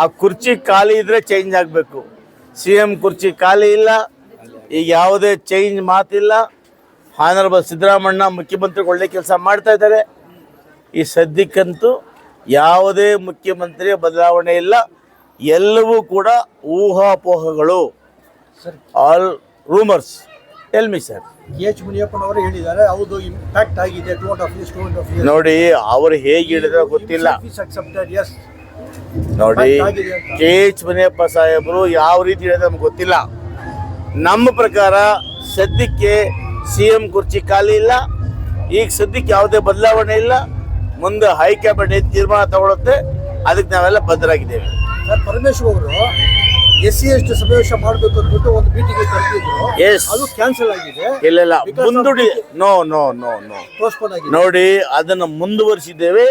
ಆ ಕುರ್ಚಿ ಖಾಲಿ ಇದ್ರೆ ಚೇಂಜ್ ಆಗಬೇಕು. ಸಿ ಎಂ ಕುರ್ಚಿ ಖಾಲಿ ಇಲ್ಲ ಈಗ ಯಾವುದೇ ಚೇಂಜ್ ಮಾತಿಲ್ಲ. ಹಾನರಬಲ್ ಸಿದ್ದರಾಮಣ್ಣ ಮುಖ್ಯಮಂತ್ರಿ ಒಳ್ಳೆ ಕೆಲಸ ಮಾಡ್ತಾ ಇದ್ದಾರೆ. ಈ ಸದ್ಯಕ್ಕಂತೂ ಯಾವುದೇ ಮುಖ್ಯಮಂತ್ರಿ ಬದಲಾವಣೆ ಇಲ್ಲ. ಎಲ್ಲವೂ ಕೂಡ ಊಹಾಪೋಹಗಳು. ಆಲ್ ರೂಮರ್ಸ್ ಎಲ್ ಮಿ ಸರ್ ಎಚ್ ಮುನಿಯಪ್ಪನವರು ಹೇಳಿದ್ದಾರೆ ಹೌದು ಇಂಪ್ಯಾಕ್ಟ್ ಆಗಿದೆ ನೋಡಿ ಅವರು ಹೇಗೆ ಹೇಳಿದ್ರೆ ಗೊತ್ತಿಲ್ಲ. ನೋಡಿ ಕೆ ಎಚ್ ಮುನಿಯಪ್ಪ ಸಾಹೇಬರು ಯಾವ ರೀತಿ ಹೇಳಿದ್ರೆ ನಮ್ಗೆ ಗೊತ್ತಿಲ್ಲ. ನಮ್ಮ ಪ್ರಕಾರ ಸದ್ಯಕ್ಕೆ ಸಿ ಎಂ ಕುರ್ಚಿ ಖಾಲಿ ಇಲ್ಲ. ಈಗ ಸದ್ಯಕ್ಕೆ ಯಾವುದೇ ಬದಲಾವಣೆ ಇಲ್ಲ. ಮುಂದೆ ಹೈಕಮಾಂಡ್ ಏನು ತೀರ್ಮಾನ ತಗೊಳುತ್ತೆ. ಅದಕ್ಕೆ ನಾವೆಲ್ಲ ಬದ್ಧರಾಗಿದ್ದೇವೆ. ಸರ್ ಪರಮೇಶ್ವರ್ ಅವರು ಎಸ್ ಸಿ ಎಷ್ಟು ಸಮಾವೇಶ ಮಾಡಬೇಕು ಅಂದ್ಬಿಟ್ಟು ಒಂದು ಮೀಟಿಂಗ್ ಕರೆದಿದ್ರು. ಅದು ಕ್ಯಾನ್ಸಲ್ ಆಗಿದೆ. ಇಲ್ಲ ಇಲ್ಲ. ಮುಂದೂಡಿ no no no no postpone ಆಗಿದೆ. ನೋಡಿ ಅದನ್ನು ಮುಂದುವರಿಸಿದ್ದೇವೆ.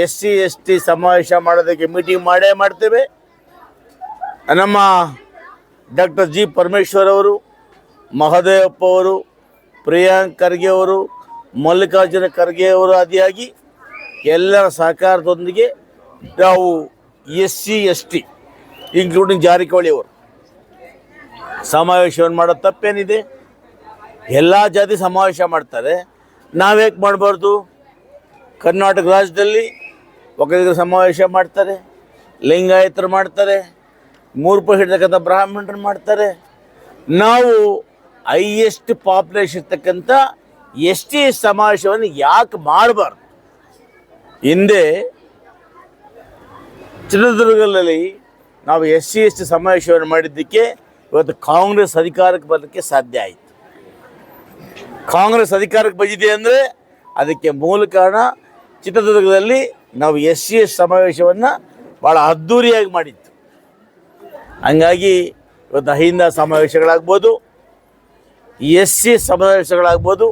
ಎಸ್ ಸಿ ಎಸ್ ಟಿ ಸಮಾವೇಶ ಮಾಡೋದಕ್ಕೆ ಮೀಟಿಂಗ್ ಮಾಡೇ ಮಾಡ್ತೇವೆ. ನಮ್ಮ ಡಾಕ್ಟರ್ ಜಿ ಪರಮೇಶ್ವರ್ ಅವರು, ಮಹದೇವಪ್ಪ ಅವರು, ಪ್ರಿಯಾಂಕ್ ಖರ್ಗೆ ಅವರು, ಮಲ್ಲಿಕಾರ್ಜುನ ಖರ್ಗೆ ಅವರು ಆದಿಯಾಗಿ ಎಲ್ಲರ ಸಹಕಾರದೊಂದಿಗೆ ನಾವು S C S T including Jarkiholi ಅವರು ಸಮಾವೇಶವನ್ನು ಮಾಡೋ ತಪ್ಪೇನಿದೆ. ಎಲ್ಲ ಜಾತಿ ಸಮಾವೇಶ ಮಾಡ್ತಾರೆ. ನಾವೇಕೆ ಮಾಡಬಾರ್ದು? ಕರ್ನಾಟಕ ರಾಜ್ಯದಲ್ಲಿ ಒಕ್ಕಲಿಗರ ಸಮಾವೇಶ ಮಾಡ್ತಾರೆ, ಲಿಂಗಾಯತರು ಮಾಡ್ತಾರೆ ಮೂರು ಪರ್ಸೆಂಟ್ ಇರ್ತಕ್ಕಂಥ ಬ್ರಾಹ್ಮಣರು ಮಾಡ್ತಾರೆ. ನಾವು ಹೈಯೆಸ್ಟ್ ಪಾಪ್ಯುಲೇಷನ್ ಇರ್ತಕ್ಕಂಥ ಎಸ್ ಟಿ ಸಮಾವೇಶವನ್ನು ಯಾಕೆ ಮಾಡಬಾರ್ದು? ಹಿಂದೆ ಚಿತ್ರದುರ್ಗದಲ್ಲಿ ನಾವು ಎಸ್ ಸಿ, ಎಸ್ ಟಿ ಸಮಾವೇಶವನ್ನು ಮಾಡಿದ್ದಕ್ಕೆ ಇವತ್ತು ಕಾಂಗ್ರೆಸ್ ಅಧಿಕಾರಕ್ಕೆ ಬರಲಿಕ್ಕೆ ಸಾಧ್ಯ ಆಯಿತು. ಕಾಂಗ್ರೆಸ್ ಅಧಿಕಾರಕ್ಕೆ ಬಂದಿದೆ ಅಂದರೆ ಅದಕ್ಕೆ ಮೂಲ ಕಾರಣ ಚಿತ್ರದುರ್ಗದಲ್ಲಿ ನಾವು ಎಸ್ ಸಿ ಎಸ್ ಸಮಾವೇಶವನ್ನು ಭಾಳ ಅದ್ಧೂರಿಯಾಗಿ ಮಾಡಿತ್ತು ಹಂಗಾಗಿ ಇವತ್ತು ಅಹಿಂದ ಸಮಾವೇಶಗಳಾಗ್ಬೋದು ಎಸ್ ಸಿ ಸಮಾವೇಶಗಳಾಗ್ಬೋದು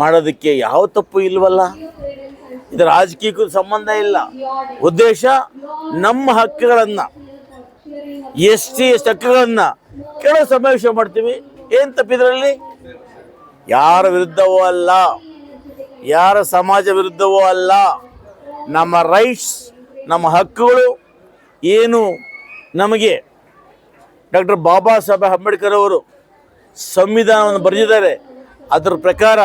ಮಾಡೋದಕ್ಕೆ ಯಾವ ತಪ್ಪು ಇಲ್ವಲ್ಲ? ಇದು ರಾಜಕೀಯಕ್ಕೂ ಸಂಬಂಧ ಇಲ್ಲ. ಉದ್ದೇಶ ನಮ್ಮ ಹಕ್ಕುಗಳನ್ನು ಎಸ್ ಸಿ ಎಸ್ ಹಕ್ಕುಗಳನ್ನು ಕೆಲವು ಸಮಾವೇಶ ಮಾಡ್ತೀವಿ. ಏನು ತಪ್ಪಿದ್ರಲ್ಲಿ? ಯಾರ ವಿರುದ್ಧವೂ ಅಲ್ಲ. ಯಾರ ಸಮಾಜ ವಿರುದ್ಧವೂ ಅಲ್ಲ, ನಮ್ಮ ರೈಟ್ಸ್ ನಮ್ಮ ಹಕ್ಕುಗಳು ಏನು ನಮಗೆ ಡಾಕ್ಟರ್ ಬಾಬಾ ಸಾಹೇಬ್ ಅಂಬೇಡ್ಕರ್ ಅವರು ಸಂವಿಧಾನವನ್ನು ಬರೆದಿದ್ದಾರೆ. ಅದರ ಪ್ರಕಾರ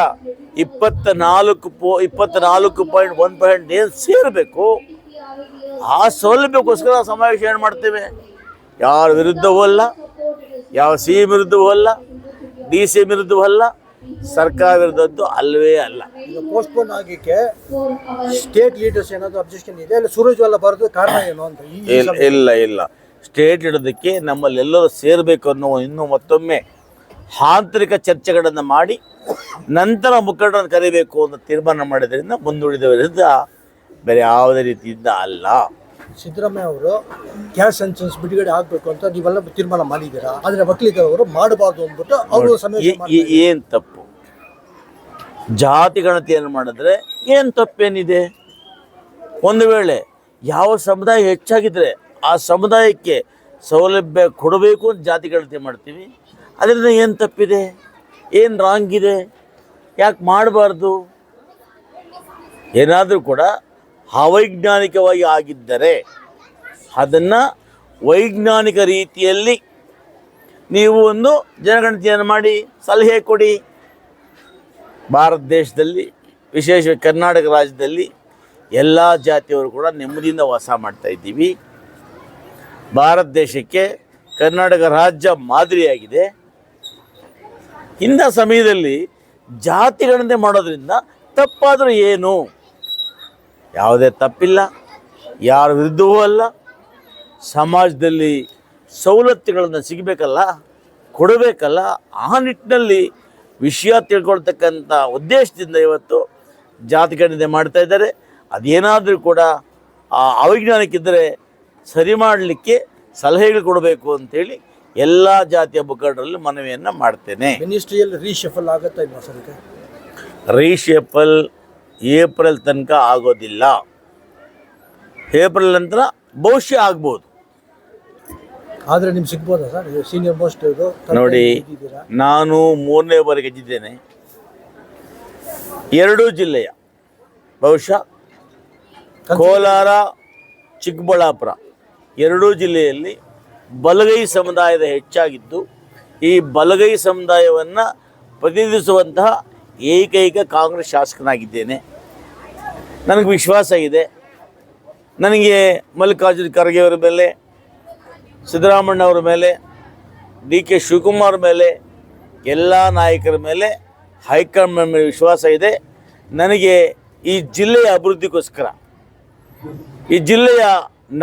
ಇಪ್ಪತ್ತ ನಾಲ್ಕು ಪೋ ಇಪ್ಪತ್ತ ನಾಲ್ಕು ಪಾಯಿಂಟ್ ಒನ್ ಪಾಯಿಂಟ್ ಏನು ಸೇರಬೇಕು? ಆ ಸೌಲಭ್ಯಕ್ಕೋಸ್ಕರ ಸಮಾವೇಶ ಏನು ಮಾಡ್ತೇವೆ? ಯಾರ ವಿರುದ್ಧವೂ ಅಲ್ಲ, ಯಾವ ಸಿ ವಿರುದ್ಧವೂ ಅಲ್ಲ, ಡಿ ಸಿ ವಿರುದ್ಧವೂ ಅಲ್ಲ ಸರ್ಕಾರ ವಿರುದ್ಧದ್ದು ಅಲ್ಲವೇ ಅಲ್ಲ. ಈಗ ಪೋಸ್ಟ್ಪೋನ್ ಆಗಿಕ್ಕೆ ಸ್ಟೇಟ್ ಲೀಡರ್ಸ್ ಏನಾದರೂ ಅಬ್ಜೆಕ್ಷನ್ ಇದೆ? ಇಲ್ಲ ಎಲ್ಲ ಬರೋದು ಕಾರಣ ಏನು ಅಂತ ಈ- ಇಲ್ಲ ಇಲ್ಲ ಇಲ್ಲ. ಸ್ಟೇಟ್ ಇಡೋದಕ್ಕೆ ನಮ್ಮಲ್ಲಿ ಎಲ್ಲರೂ ಸೇರಬೇಕು ಅನ್ನೋ ಇನ್ನೂ ಮತ್ತೊಮ್ಮೆ ಆಂತರಿಕ ಚರ್ಚೆಗಳನ್ನು ಮಾಡಿ ನಂತರ ಮುಖಂಡರನ್ನು ಕರಿಬೇಕು ಅಂತ ತೀರ್ಮಾನ ಮಾಡಿದ್ರಿಂದ ಮುಂದೂಡಿದ ವಿರುದ್ಧ ಬೇರೆ ಯಾವುದೇ ರೀತಿಯಿಂದ ಅಲ್ಲ. ಸಿದ್ದರಾಮಯ್ಯ ಅವರು ಗ್ಯಾಸ್ ಸೆನ್ಸನ್ಸ್ ಬಿಡುಗಡೆ ಆಗಬೇಕು ಅಂತ ನೀವೆಲ್ಲ ತೀರ್ಮಾನ ಮಾಡಿದ್ದೀರಾ? ಆದರೆ ಒಕ್ಕಲಿಗರವರು ಮಾಡಬಾರ್ದು ಅಂದ್ಬಿಟ್ಟು ಅವರು ಸಮಯ ಏನ್ ತಪ್ಪು? ಜಾತಿ ಗಣತಿಯನ್ನು ಮಾಡಿದ್ರೆ ಏನು ತಪ್ಪೇನಿದೆ? ಒಂದು ವೇಳೆ ಯಾವ ಸಮುದಾಯ ಹೆಚ್ಚಾಗಿದ್ರೆ ಆ ಸಮುದಾಯಕ್ಕೆ ಸೌಲಭ್ಯ ಕೊಡಬೇಕು ಅಂತ ಜಾತಿ ಗಣತಿ ಮಾಡ್ತೀವಿ, ಅದರಿಂದ ಏನು ತಪ್ಪಿದೆ? ಏನು ರಾಂಗ್ ಇದೆ? ಯಾಕೆ ಮಾಡಬಾರ್ದು? ಏನಾದರೂ ಕೂಡ ಅವೈಜ್ಞಾನಿಕವಾಗಿ ಆಗಿದ್ದರೆ ಅದನ್ನು ವೈಜ್ಞಾನಿಕ ರೀತಿಯಲ್ಲಿ ನೀವು ಒಂದು ಜನಗಣತಿಯನ್ನು ಮಾಡಿ, ಸಲಹೆ ಕೊಡಿ. ಭಾರತ ದೇಶದಲ್ಲಿ ವಿಶೇಷವಾಗಿ ಕರ್ನಾಟಕ ರಾಜ್ಯದಲ್ಲಿ ಎಲ್ಲ ಜಾತಿಯವರು ಕೂಡ ನೆಮ್ಮದಿಯಿಂದ ವಾಸ ಮಾಡ್ತಾ ಇದ್ದೀವಿ. ಭಾರತ ದೇಶಕ್ಕೆ ಕರ್ನಾಟಕ ರಾಜ್ಯ ಮಾದರಿಯಾಗಿದೆ. ಇಂಥ ಸಮಯದಲ್ಲಿ ಜಾತಿಗಳನ್ನೇ ಮಾಡೋದ್ರಿಂದ ತಪ್ಪಾದರೂ ಏನು? ಯಾವುದೇ ತಪ್ಪಿಲ್ಲ. ಯಾರ ವಿರುದ್ಧವೂ ಅಲ್ಲ. ಸಮಾಜದಲ್ಲಿ ಸವಲತ್ತುಗಳನ್ನು ಸಿಗಬೇಕಲ್ಲ, ಕೊಡಬೇಕಲ್ಲ, ಆ ನಿಟ್ಟಿನಲ್ಲಿ ವಿಷಯ ತಿಳ್ಕೊಳ್ತಕ್ಕಂಥ ಉದ್ದೇಶದಿಂದ ಇವತ್ತು ಜಾತಿ ಗಣನೆ ಮಾಡ್ತಾ ಇದ್ದಾರೆ. ಅದೇನಾದರೂ ಕೂಡ ಆ ಅವಿಜ್ಞಾನಕ್ಕಿದ್ದರೆ ಸರಿ ಮಾಡಲಿಕ್ಕೆ ಸಲಹೆಗಳು ಕೊಡಬೇಕು ಅಂತೇಳಿ ಎಲ್ಲ ಜಾತಿಯ ಮುಖಂಡರಲ್ಲಿ ಮನವಿಯನ್ನು ಮಾಡ್ತೇನೆ. ಮಿನಿಸ್ಟ್ರಿಯಲ್ಲಿ ರೀಶಫಲ್ ಆಗುತ್ತಾ ರೀಶಫಲ್ ಏಪ್ರಿಲ್ ತನಕ ಆಗೋದಿಲ್ಲ. ಏಪ್ರಿಲ್ ನಂತರ ಬಹುಶಃ ಆಗ್ಬೋದು. ಆದರೆ ನಿಮ್ಗೆ ಸಿಗ್ಬೋದಾ ಸರ್? ಸೀನಿಯರ್ ಮೋಸ್ಟ್ ಇದು ನೋಡಿ ನಾನು ಮೂರನೇ ಬಾರಿ ಗೆದ್ದಿದ್ದೇನೆ. ಎರಡೂ ಜಿಲ್ಲೆಯ ಬಹುಶಃ ಕೋಲಾರ ಚಿಕ್ಕಬಳ್ಳಾಪುರ ಎರಡೂ ಜಿಲ್ಲೆಯಲ್ಲಿ ಬಲಗೈ ಸಮುದಾಯದ ಹೆಚ್ಚಾಗಿದ್ದು ಈ ಬಲಗೈ ಸಮುದಾಯವನ್ನು ಪ್ರತಿನಿಧಿಸುವಂತಹ ಏಕೈಕ ಕಾಂಗ್ರೆಸ್ ಶಾಸಕನಾಗಿದ್ದೇನೆ. ನನಗೆ ವಿಶ್ವಾಸ ಇದೆ. ನನಗೆ ಮಲ್ಲಿಕಾರ್ಜುನ ಖರ್ಗೆ ಅವರ ಮೇಲೆ ಸಿದ್ದರಾಮಣ್ಣ ಅವರ ಮೇಲೆ ಡಿ ಕೆ ಶಿವಕುಮಾರ್ ಮೇಲೆ, ಎಲ್ಲ ನಾಯಕರ ಮೇಲೆ ಹೈಕಮಾಂಡ್ ಮೇಲೆ ವಿಶ್ವಾಸ ಇದೆ. ನನಗೆ ಈ ಜಿಲ್ಲೆಯ ಅಭಿವೃದ್ಧಿಗೋಸ್ಕರ, ಈ ಜಿಲ್ಲೆಯ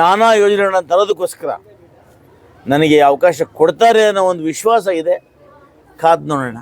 ನಾನಾ ಯೋಜನೆಗಳನ್ನು ತರೋದಕ್ಕೋಸ್ಕರ ನನಗೆ ಅವಕಾಶ ಕೊಡ್ತಾರೆ ಅನ್ನೋ ಒಂದು ವಿಶ್ವಾಸ ಇದೆ. ಕಾದ್ ನೋಡೋಣ.